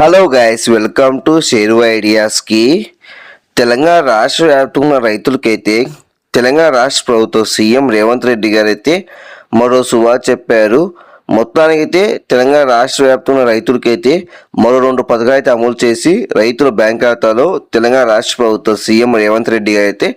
Hello guys welcome to Sheru ఐడియాస్కి Telangana రాష్ట్ర వ్యాప్తంగా ఉన్న రైతులకైతే తెలంగాణ రాష్ట్ర ప్రభుత్వం సీఎం రేవంత్ రెడ్డి గారు అయితే మరో సువా చెప్పారు. మొత్తానికైతే తెలంగాణ రాష్ట్ర వ్యాప్తంగా రైతులకైతే మరో రెండు పథకాలు అయితే అమలు చేసి రైతుల బ్యాంక్ ఖాతాలో తెలంగాణ రాష్ట్ర ప్రభుత్వం సీఎం రేవంత్ రెడ్డి గారు అయితే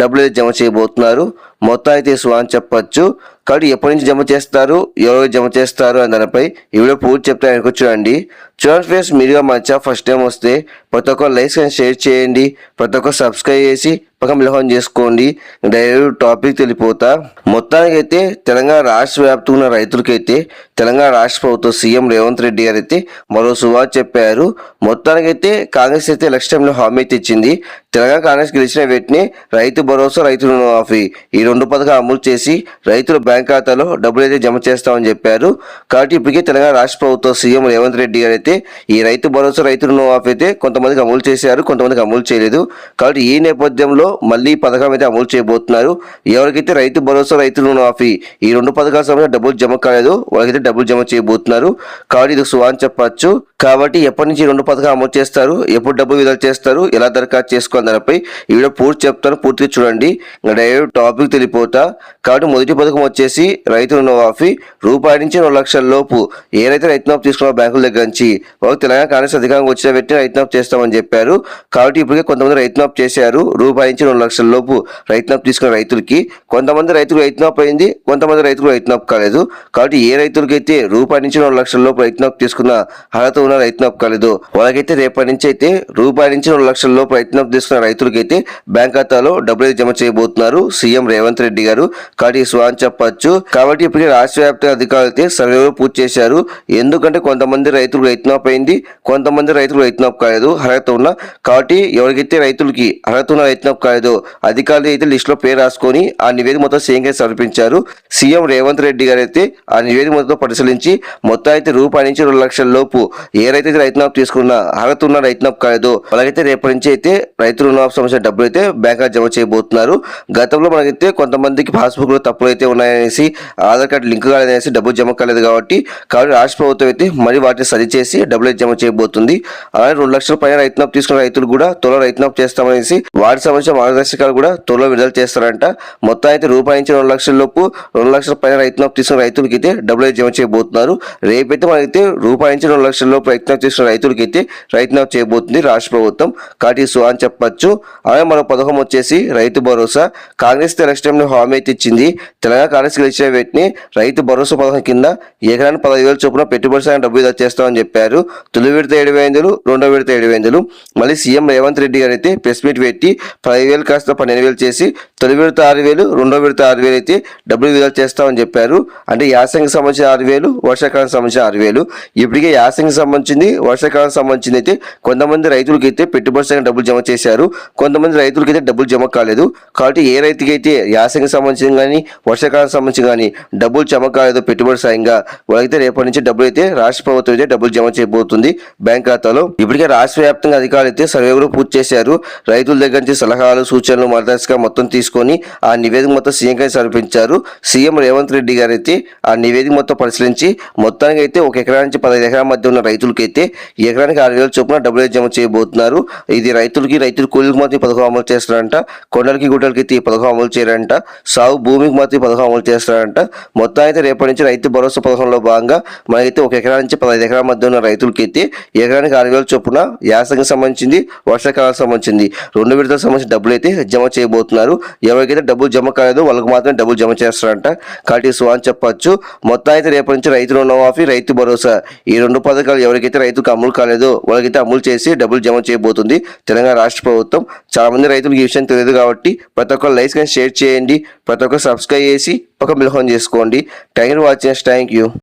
డబ్బులు జమ చేయబోతున్నారు. మొత్తం అయితే సువా అని చెప్పచ్చు. కాబట్టి ఎప్పటి నుంచి జమ చేస్తారు? ఎవరు జమ చేస్తారు? అని దానిపై ఈ వీడియో పూర్తి చెప్తే ఆయనకు చూడండి. చూడండి ఫ్రెండ్స్ మీరుగా మంచిగా ఫస్ట్ టైం వస్తే ప్రతి ఒక్క లైక్స్ అండ్ షేర్ చేయండి. ప్రతి ఒక్క సబ్స్క్రైబ్ చేసి పక్కన మిలహం చేసుకోండి. డైరెక్ట్ టాపిక్ తెలిపోతా. మొత్తానికైతే తెలంగాణ రాష్ట్ర వ్యాప్తంగా ఉన్న రైతులకైతే తెలంగాణ రాష్ట్ర ప్రభుత్వం సీఎం రేవంత్ రెడ్డి గారు అయితే మరో సువార్ చెప్పారు. మొత్తానికైతే కాంగ్రెస్ అయితే ఎలక్షన్ టైంలో హామీ అయితే ఇచ్చింది. తెలంగాణ కాంగ్రెస్ గెలిచిన వెంటనే రైతు భరోసా రైతు రుణమాఫీ. ఈ రెండు పథకాలు అమలు చేసి రైతుల బ్యాంక్ ఖాతాలో డబ్బులు అయితే జమ చేస్తామని చెప్పారు. కాబట్టి ఇప్పటికే తెలంగాణ రాష్ట్ర ప్రభుత్వం సీఎం రేవంత్ రెడ్డి గారు అయితే ఈ రైతు భరోసా రైతు రుణమాఫీ అయితే కొంతమందికి అమలు చేశారు కొంతమందికి అమలు చేయలేదు. కాబట్టి ఈ నేపథ్యంలో మళ్ళీ పథకం అయితే అమలు చేయబోతున్నారు. ఎవరికైతే రైతు భరోసా రైతు రుణమాఫీ ఈ రెండు పథకాల సమయంలో డబ్బులు జమ కాలేదు వాళ్ళకైతే డబ్బులు జమ చేయబోతున్నారు. కాబట్టి ఇది సువాన్ చెప్పచ్చు కాబట్టి ఎప్పటి నుంచి రెండు పథకాలు అమలు చేస్తారు? ఎప్పుడు డబ్బు విడుదల చేస్తారు? ఎలా దరఖాస్తు చేసుకోవాలి? దానిపై ఈ వీడియో పూర్తి చెప్తాను పూర్తిగా చూడండి. ఇంకా డైరెక్ట్ టాపిక్ తెలిపోతా. కాబట్టి మొదటి పథకం వచ్చేసి రైతు రుణమాఫీ రూపాయి నుంచి రెండు లక్షల లోపు ఏ రైతు రైతు తీసుకున్న బ్యాంకుల దగ్గర నుంచి. వాళ్ళు తెలంగాణ కాంగ్రెస్ అధికారంగా వచ్చిన వ్యక్తి రైతు చేస్తామని చెప్పారు. కాబట్టి ఇప్పటికే కొంతమంది రైతు చేశారు. రూపాయి నుంచి రెండు లక్షల లోపు రైతు తీసుకున్న రైతులకి. కొంతమంది రైతులు రైతు అయింది కొంతమంది రైతులు రైతు కాలేదు. కాబట్టి ఏ రైతులకైతే రూపాయి నుంచి రెండు లక్షల లోపు రైతు తీసుకున్న అర్హత ఉన్న రైతు కాలేదు వాళ్ళకైతే రేపటి నుంచి అయితే రూపాయి నుంచి రెండు లక్షల లోపు రైతునాఫ్ తీసుకున్న చేస్తున్న రైతులకైతే బ్యాంక్ ఖాతాలో డబ్బులు అయితే జమ చేయబోతున్నారు. సీఎం రేవంత్ రెడ్డి గారు కాబట్టి స్వాన్ చెప్పచ్చు. కాబట్టి ఇప్పటికే రాష్ట్ర వ్యాప్త అధికారులు అయితే సర్వేలు పూర్తి చేశారు. ఎందుకంటే కొంతమంది రైతులు రైతు అయింది. కొంతమంది రైతులు రైతు కాలేదు. అర్హత ఉన్న కాబట్టి ఎవరికైతే రైతులకి అర్హత ఉన్న రైతు కాలేదో అధికారులు అయితే లిస్టులో పేరు రాసుకొని ఆ నివేదిక మొత్తం సీఎం గారికి సమర్పించారు. సీఎం రేవంత్ రెడ్డి గారు అయితే ఆ నివేదిక మొత్తం పరిశీలించి మొత్తం అయితే రూపాయి నుంచి రెండు లక్షల లోపు ఏ రైతు అయితే రైతు తీసుకున్నా అర్హత ఉన్న రైతు కాలేదో అలాగైతే రేపటి నుంచి అయితే రైతు రుణమాఫీ సంబంధించిన డబ్బులు అయితే బ్యాంకులో జమ చేయబోతున్నారు. గతంలో మనకైతే కొంతమందికి పాస్బుక్లో తప్పులు అయితే ఉన్నాయనేసి ఆధార్ కార్డు లింక్ కాలేదనేసి డబ్బులు జమ కాలేదు కాబట్టి కాబట్టి రాష్ట్ర ప్రభుత్వం అయితే మరీ వాటిని సరి చేసి డబ్బులు అయితే జమ చేయబోతుంది. అలాగే రెండు లక్షల పైన రైతు తీసుకున్న రైతులు కూడా త్వరలో రైతు చేస్తామనేసి వాటికి సంబంధించిన మార్గదర్శకాలు కూడా త్వరలో విడుదల చేస్తారంట. మొత్తం అయితే రూపాయి నుంచి రెండు లక్షల లోపు రెండు లక్షల పైన రైతు తీసుకున్న రైతులకి అయితే డబ్బులు జమ చేయబోతున్నారు. రేపైతే మనకైతే రూపాయి నుంచి రెండు లక్షల లోపు రైతు తీసుకున్న రైతులకి అయితే రైతు చేయబోతుంది రాష్ట్ర ప్రభుత్వం. కాబట్టి సుహాన్ చెప్పాలి చెప్పచ్చు అలాగే మన పథకం వచ్చేసి రైతు భరోసా. కాంగ్రెస్ ఎలక్షన్ టైంలో హామీ అయితే ఇచ్చింది. తెలంగాణ కాంగ్రెస్ గెలిచే వ్యక్తిని రైతు భరోసా పథకం కింద ఎకరానికి పదహైదు వేల చొప్పున పెట్టుబడి సాయం డబ్బు ఇదా చేస్తామని చెప్పారు. తొలి విడత ఏడు వేలు రెండో విడత ఏడు వేలు మళ్ళీ సీఎం రేవంత్ రెడ్డి గారు అయితే ప్రెస్ మీట్ పెట్టి పదిహేను వేలు కాస్త పన్నెండు వేలు చేసి తొలి విడత ఆరు వేలు రెండో విడత ఆరు వేలు అయితే డబ్బులు విడుదల చేస్తామని చెప్పారు. అంటే యాసంగికి సంబంధించిన ఆరు వేలు వర్షాకాలం సంబంధించిన ఆరు వేలు. ఇప్పటికే యాసంగికి సంబంధించింది వర్షాకాలం సంబంధించింది అయితే కొంతమంది రైతులకి అయితే పెట్టుబడి సాయం డబ్బులు జమ చేశారు. కొంతమంది రైతులకి అయితే డబ్బులు జమ కాలేదు. కాబట్టి ఏ రైతుకి అయితే యాసంగికి సంబంధించిన కానీ వర్షాకాలం సంబంధించి కానీ డబ్బులు జమ కాలేదో పెట్టుబడి సాయంగా వాళ్ళకైతే రేపటి నుంచి డబ్బులు అయితే రాష్ట్ర ప్రభుత్వం అయితే డబ్బులు జమ చేయబోతుంది బ్యాంక్ ఖాతాలో. ఇప్పటికే రాష్ట్ర వ్యాప్తంగా అధికారులు అయితే సర్వే కూడా పూర్తి చేశారు. రైతుల దగ్గర నుంచి సలహాలు సూచనలు మార్గదర్శకంగా మొత్తం తీసుకొని ఆ నివేదిక మొత్తం సీఎం గారికి సమర్పించారు. సీఎం రేవంత్ రెడ్డి గారు అయితే ఆ నివేదిక మొత్తం పరిశీలించి మొత్తానికి అయితే ఒక ఎకరా నుంచి పదహైదు ఎకరాల మధ్య ఉన్న రైతులకి అయితే ఎకరానికి ఆరు వేల చొప్పున డబ్బులు జమ చేయబోతున్నారు. ఇది రైతులకి రైతుల కూలీకి మాత్రం పథకం అమలు చేస్తారంట కొండలకి గుట్టలకి ఈ పథకం అమలు చేయరంట సాగు భూమికి మాత్రం పథకం అమలు చేస్తారంట మొత్తం అయితే రేపటి నుంచి రైతు భరోసా పథకంలో భాగంగా మనకైతే ఒక ఎకరా నుంచి పదహైదు ఎకరాల మధ్య ఉన్న రైతులకి అయితే ఎకరానికి ఆరు వేల చొప్పున యాసకి సంబంధించింది వర్షాకాలానికి సంబంధించింది రెండు విడతలకు సంబంధించిన డబ్బులు అయితే జమ చేయబోతున్నారు. ఎవరికైతే డబ్బులు జమ కాలేదో వాళ్ళకి మాత్రం డబ్బులు జమ చేస్తారంట కాబట్టి సో అని చెప్పొచ్చు. మొత్తం అయితే రేపటి నుంచి రైతు రుణమాఫీ రైతు భరోసా. ఈ రెండు పథకాలు ఎవరికైతే రైతుకు అమలు కాలేదో వాళ్ళకైతే అమలు చేసి డబ్బులు జమ చేయబోతుంది. తెలంగాణ రాష్ట్ర ప్రభుత్వం. చాలామంది రైతులకు ఈ విషయం తెలియదు కాబట్టి ప్రతి ఒక్కరు లైక్స్ కానీ షేర్ చేయండి. ప్రతి ఒక్కరు సబ్స్క్రైబ్ చేసి ఒక మిలహం చేసుకోండి. Thank you watching. Thank you.